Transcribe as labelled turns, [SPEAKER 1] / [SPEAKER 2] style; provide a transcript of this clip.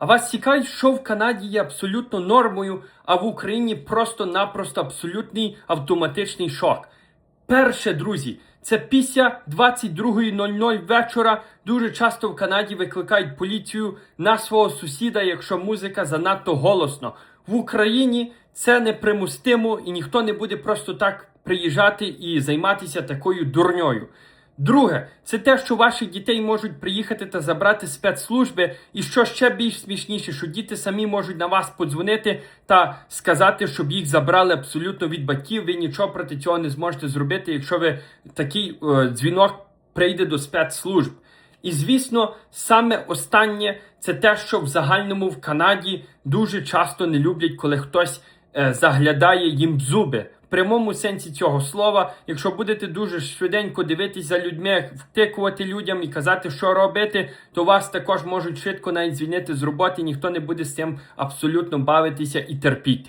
[SPEAKER 1] А вас цікавить, що в Канаді є абсолютно нормою, а в Україні просто-напросто абсолютний автоматичний шок. Перше, друзі, це після 22.00 вечора дуже часто в Канаді викликають поліцію на свого сусіда, якщо музика занадто голосно. В Україні це непримустимо і ніхто не буде просто так приїжджати і займатися такою дурньою. Друге, це те, що ваші дітей можуть приїхати та забрати спецслужби, і що ще більш смішніше, що діти самі можуть на вас подзвонити та сказати, щоб їх забрали абсолютно від батьків. Ви нічого проти цього не зможете зробити, якщо ви такий е, дзвінок прийде до спецслужб. І звісно, саме останнє це те, що в загальному в Канаді дуже часто не люблять, коли хтось заглядає їм в зуби. В прямому сенсі цього слова, якщо будете дуже швиденько дивитися людьми, втикувати людям і казати, що робити, то вас також можуть швидко навіть звільнити з роботи, ніхто не буде з цим абсолютно бавитися і терпіти.